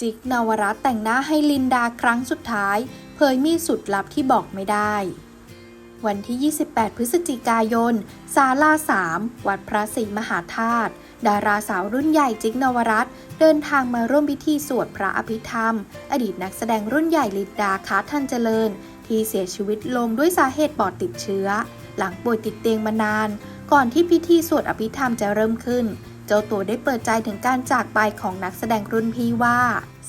จิกนวรัตแต่งหน้าให้ลินดาครั้งสุดท้าย เผยมีสุดลับที่บอกไม่ได้ วันที่ 28 พฤศจิกายนศาลาสามวัดพระศรีมหาธาตุดาราสาวรุ่นใหญ่จิกนวรัตเดินทางมาร่วมพิธีสวดพระอภิธรรม อดีตนักแสดงรุ่นใหญ่ลินดาคาทันเจริญ ที่เสียชีวิตลงด้วยสาเหตุปอดติดเชื้อ หลังป่วยติดเตียงมานาน ก่อนที่พิธีสวดอภิธรรมจะเริ่มขึ้น เจ้าตัวได้เปิดใจถึงการจากไปของนักแสดงรุ่นพี่ว่า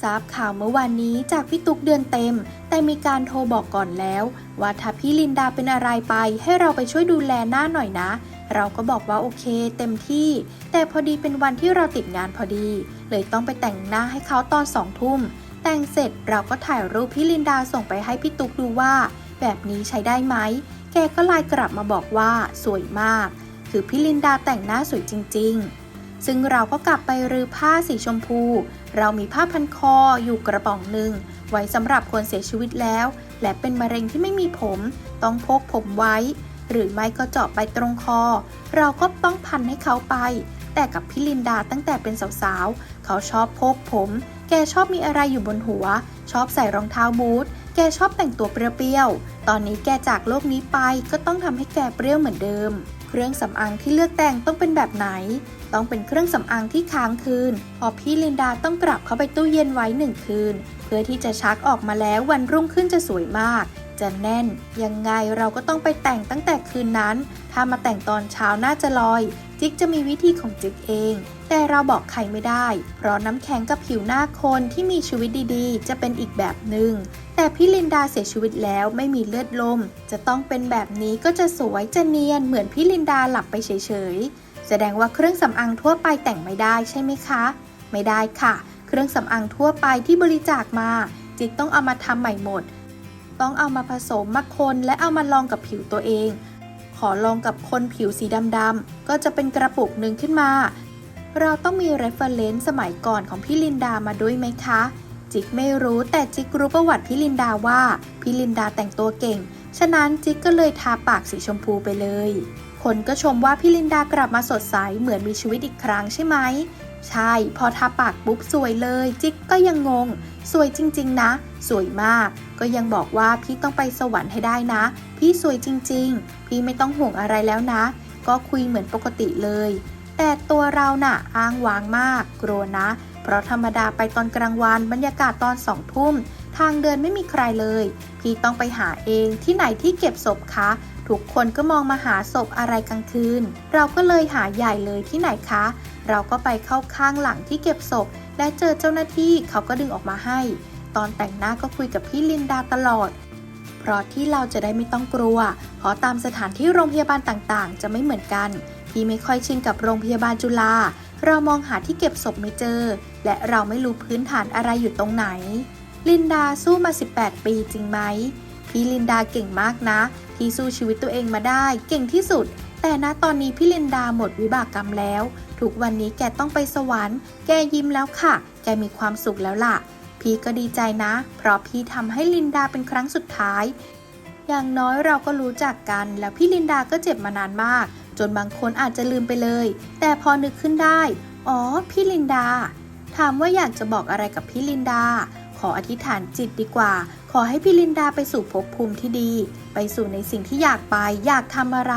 ทราบข่าวเมื่อวานนี้จากพี่ตุ๊กเดือนเต็ม แต่มีการโทรบอกก่อนแล้ว ว่าถ้าพี่ลินดาเป็นอะไรไป ให้เราไปช่วยดูแลหน้าหน่อยนะ เราก็บอกว่าโอเค เต็มที่ แต่พอดีเป็นวันที่เราติดงานพอดี เลยต้องไปแต่งหน้าให้เขาตอนสองทุ่มแต่งเสร็จเราก็ถ่ายรูปพี่ลินดาส่งไปให้พี่ตุ๊กดูว่า แบบนี้ใช้ได้ไหมแกก็ไลน์กลับมาบอกว่าสวยมาก คือพี่ลินดาแต่งหน้าสวยจริง ๆ ซึ่งเราก็กลับไปรื้อผ้าสีชมพู เรามีผ้าพันคออยู่กระป๋องหนึ่ง ไว้สำหรับคนเสียชีวิตแล้ว และเป็นมะเร็งที่ไม่มีผม ต้องพกผมไว้ หรือไม่ก็เจาะไปตรงคอ เราก็ต้องพันให้เขาไป แต่กับพี่ลินดาตั้งแต่เป็นสาวๆ เขาชอบพกผม แกชอบมีอะไรอยู่บนหัว ชอบใส่รองเท้าบูท แกชอบแต่งตัวเปรี้ยวๆ ตอนนี้แกจากโลกนี้ไปก็ต้องทำให้แกเปรี้ยวเหมือนเดิม เครื่องสำอางที่เลือกแต่งต้องเป็นแบบไหน ต้องเป็นเครื่องสำอางที่ค้างคืนพอพี่ลินดาต้องกลับเข้าไปตู้เย็นไว้หนึ่งคืน เพื่อที่จะชักออกมาแล้ววันรุ่งขึ้นจะสวยมาก จะแน่น ยังไงเราก็ต้องไปแต่งตั้งแต่คืนนั้น ถ้ามาแต่งตอนเช้าน่าจะลอย จิกจะมีวิธีของจิกเอง แต่เราบอกใครไม่ได้ เพราะน้ำแข็งกับผิวหน้าคนที่มีชีวิตดีๆ จะเป็นอีกแบบหนึ่ง แต่พี่ลินดาเสียชีวิตแล้วไม่มีเลือดลม จะต้องเป็นแบบนี้ก็จะสวยจะเนียนเหมือนพี่ลินดาหลับไปเฉยๆ แสดงว่าเครื่องสำอางทั่วไปแต่งไม่ได้ใช่ไหมคะ ไม่ได้ค่ะ เครื่องสำอางทั่วไปที่บริจาคมา จิกต้องเอามาทำใหม่หมด ต้องเอามาผสมมาคนและเอามาลองกับผิวตัวเอง ขอลองกับคนผิวสีดำๆก็จะเป็นกระปุกหนึ่งขึ้นมา เราต้องมี reference สมัยก่อนของพี่ลินดามาด้วยไหมคะ จิกไม่รู้แต่จิกรู้ประวัติพี่ลินดาว่าพี่ลินดาแต่งตัวเก่ง ฉะนั้นจิกก็เลยทาปากสีชมพูไปเลย คนก็ชมว่าพี่ลินดากลับมาสดใสเหมือนมีชีวิตอีกครั้งใช่ไหม ใช่ พอทาปากปุ๊บสวยเลย จิกก็ยังงง สวยจริง ๆ นะ สวยมาก ก็ยังบอกว่าพี่ต้องไปสวรรค์ให้ได้นะ พี่สวยจริง ๆ พี่ไม่ต้องห่วงอะไรแล้วนะ ก็คุยเหมือนปกติเลย แต่ตัวเราน่ะอ้างว้างมากกลัวนะ เพราะธรรมดาไปตอนกลางวันบรรยากาศตอนสองทุ่ม ทางเดินไม่มีใครเลย พี่ต้องไปหาเองที่ไหนที่เก็บศพคะทุกคนก็มองมาหาศพอะไรกลางคืน เราก็เลยหาใหญ่เลยที่ไหนคะ เราก็ไปเข้าข้างหลังที่เก็บศพ และเจอเจ้าหน้าที่เขาก็ดึงออกมาให้ ตอนแต่งหน้าก็คุยกับพี่ลินดาตลอด เพราะที่เราจะได้ไม่ต้องกลัว เพราะตามสถานที่โรงพยาบาลต่างๆ จะไม่เหมือนกัน พี่ไม่ค่อยชินกับโรงพยาบาลจุฬาเรามองหาที่เก็บศพไม่เจอ และเราไม่รู้พื้นฐานอะไรอยู่ตรงไหน ลินดาสู้มา 18 ปีจริงไหม พี่ลินดาเก่งมากนะ ที่สู้ชีวิตตัวเองมาได้ เก่งที่สุด แต่ณตอนนี้พี่ลินดาหมดวิบากกรรมแล้ว ทุกวันนี้แกต้องไปสวรรค์ แกยิ้มแล้วค่ะ แกมีความสุขแล้วล่ะ พี่ก็ดีใจนะ เพราะพี่ทำให้ลินดาเป็นครั้งสุดท้ายอย่างน้อยเราก็รู้จักกัน แล้วพี่ลินดาก็เจ็บมานานมาก จนบางคนอาจจะลืมไปเลย แต่พอนึกขึ้นได้ อ๋อ พี่ลินดา ถามว่าอยากจะบอกอะไรกับพี่ลินดา ขออธิษฐานจิตดีกว่า ขอให้พี่ลินดาไปสู่ภพภูมิที่ดี ไปสู่ในสิ่งที่อยากไป อยากทำอะไร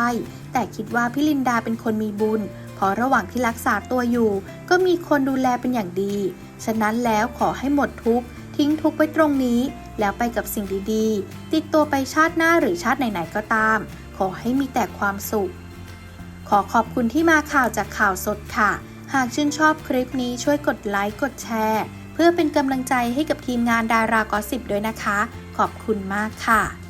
แต่คิดว่าพี่ลินดาเป็นคนมีบุญเพราะระหว่างที่รักษาตัวอยู่ ก็มีคนดูแลเป็นอย่างดี ฉะนั้นแล้วขอให้หมดทุกข์ทิ้งทุกข์ไว้ตรงนี้ แล้วไปกับสิ่งดีๆ ติดตัวไปชาติหน้าหรือชาติไหนๆก็ตาม ขอให้มีแต่ความสุขข อขอบคุณที่มาข่าวจากข่าวสดค่ะ หากชื่นชอบคลิปนี้ช่วยกดไลค์กดแชร์ เพื่อเป็นกำลังใจให้กับทีมงานดารากอสิบด้วยนะคะ ขอบคุณมากค่ะ